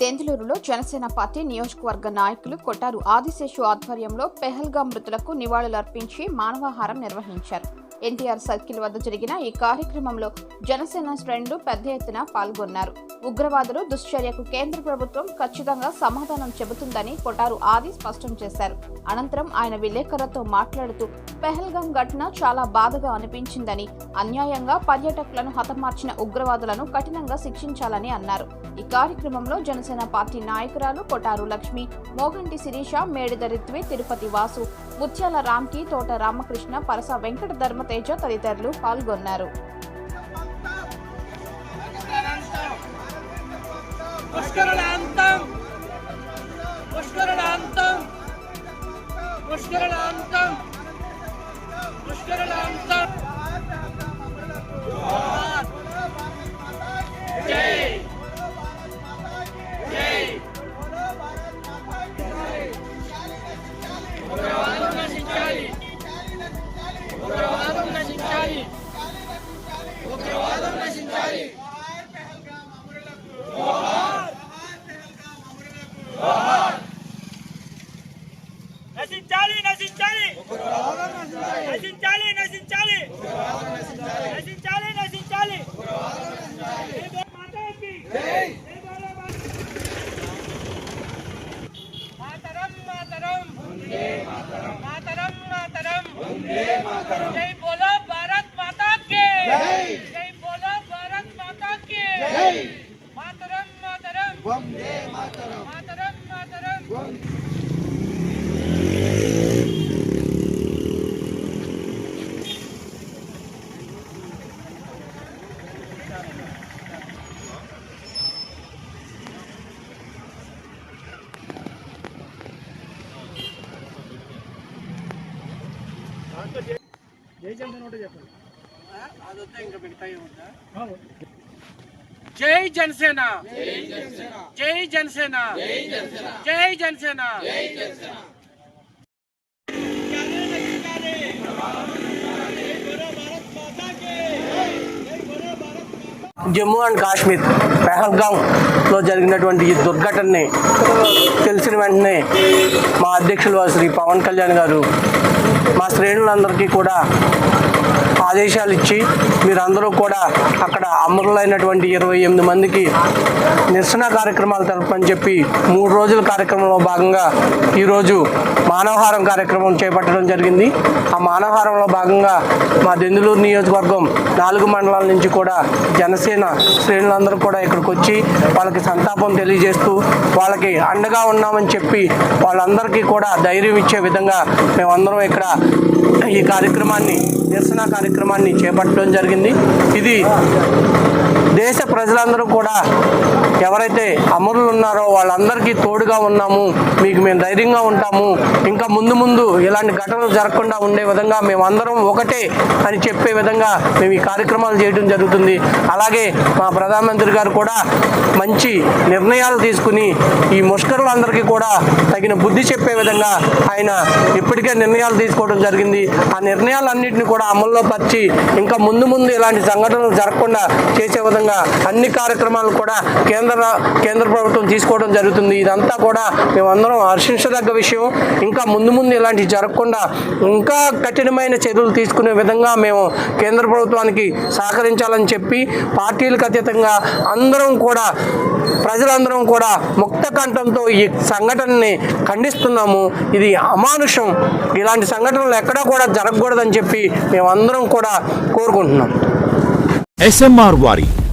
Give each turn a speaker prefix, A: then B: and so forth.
A: దెందులూరులో Janasena party నియోజకవర్గ నాయకులు కొట్టారు ఆదిశేషు ఆధ్వర్యంలో పెహల్గా మృతులకు నివాళులర్పించి మానవాహారం నిర్వహించారు. ఎన్టీఆర్ సర్కిల్ వద్ద జరిగిన ఈ కార్యక్రమంలో జనసేన శ్రేణులు పెద్ద ఎత్తున పాల్గొన్నారు. ఉగ్రవాదులు దుశ్చర్యకు కేంద్ర ప్రభుత్వం ఖచ్చితంగా సమాధానం చెబుతుందని కొటారు ఆది స్పష్టం చేశారు. అనంతరం ఆయన విలేకరులతో మాట్లాడుతూ పెహల్గాం ఘటన చాలా బాధగా అనిపించిందని అన్యాయంగా పర్యాటకులను హతమార్చిన ఉగ్రవాదులను కఠినంగా శిక్షించాలని అన్నారు. ఈ కార్యక్రమంలో జనసేన పార్టీ నాయకురాలు కొటారు లక్ష్మి మోగంటి శిరీష మేడిదరిత్వి తిరుపతి వాసు ముత్యాల రామ్కి తోట రామకృష్ణ పరస వెంకట ధర్మ తేజ తదితరులు పాల్గొన్నారు.
B: పుష్కరుడాంతం जय बोलो भारत माता के। जय। बोलो भारत माता के। मातरम मातरम। मातरम। मातरम జై జనసేన. జై జనసేన. జై జనసేన.
C: జమ్మూ అండ్ కాశ్మీర్ పెహల్గాంలో జరిగినటువంటి ఈ దుర్ఘటనని తెలిసిన వెంటనే మా అధ్యక్షులు శ్రీ పవన్ కళ్యాణ్ గారు మా శ్రేణులందరికీ కూడా ఆదేశాలు ఇచ్చి మీరందరూ కూడా అక్కడ అమరులైనటువంటి ఇరవై ఎనిమిది మందికి నిరసన కార్యక్రమాలు తెలపని చెప్పి మూడు రోజుల కార్యక్రమంలో భాగంగా ఈరోజు మానవహారం కార్యక్రమం చేపట్టడం జరిగింది. ఆ మానవహారంలో భాగంగా మా దెందులూరు నియోజకవర్గం నాలుగు మండలాల నుంచి కూడా జనసేన శ్రేణులందరూ కూడా ఇక్కడికి వచ్చి వాళ్ళకి సంతాపం తెలియజేస్తూ వాళ్ళకి అండగా ఉన్నామని చెప్పి వాళ్ళందరికీ కూడా ధైర్యం ఇచ్చే విధంగా మేమందరం ఇక్కడ ఈ కార్యక్రమాన్ని నిరసన కార్యక్రమాన్ని చేపట్టడం జరిగింది. ఇది దేశ ప్రజలందరూ కూడా ఎవరైతే అమరులు ఉన్నారో వాళ్ళందరికీ తోడుగా ఉన్నాము మీకు మేము ధైర్యంగా ఉంటాము. ఇంకా ముందు ముందు ఇలాంటి ఘటనలు జరగకుండా ఉండే విధంగా మేమందరం ఒకటే అని చెప్పే విధంగా మేము ఈ కార్యక్రమాలు చేయడం జరుగుతుంది. అలాగే మా ప్రధానమంత్రి గారు కూడా మంచి నిర్ణయాలు తీసుకుని ఈ ముష్కరులందరికీ కూడా తగిన బుద్ధి చెప్పే విధంగా ఆయన ఇప్పటికే నిర్ణయాలు తీసుకోవడం జరిగింది. ఆ నిర్ణయాలన్నింటినీ కూడా అమల్లో పరిచి ఇంకా ముందు ముందు ఇలాంటి సంఘటనలు జరగకుండా చేసే విధంగా అన్ని కార్యక్రమాలు కూడా కేంద్ర కేంద్ర ప్రభుత్వం తీసుకోవడం జరుగుతుంది. ఇదంతా కూడా మేమందరం హర్షించదగ్గ విషయం. ఇంకా ముందు ముందు ఇలాంటివి జరగకుండా ఇంకా కఠినమైన చర్యలు తీసుకునే విధంగా మేము కేంద్ర ప్రభుత్వానికి సహకరించాలని చెప్పి పార్టీలకు అతీతంగా అందరం కూడా ప్రజలందరం కూడా ముక్త కంఠంతో ఈ సంఘటనని ఖండిస్తున్నాము. ఇది అమానుషం. ఇలాంటి సంఘటనలు ఎక్కడా కూడా జరగకూడదని చెప్పి మేమందరం కూడా కోరుకుంటున్నాం.
D: ఎస్ఎంఆర్ వారి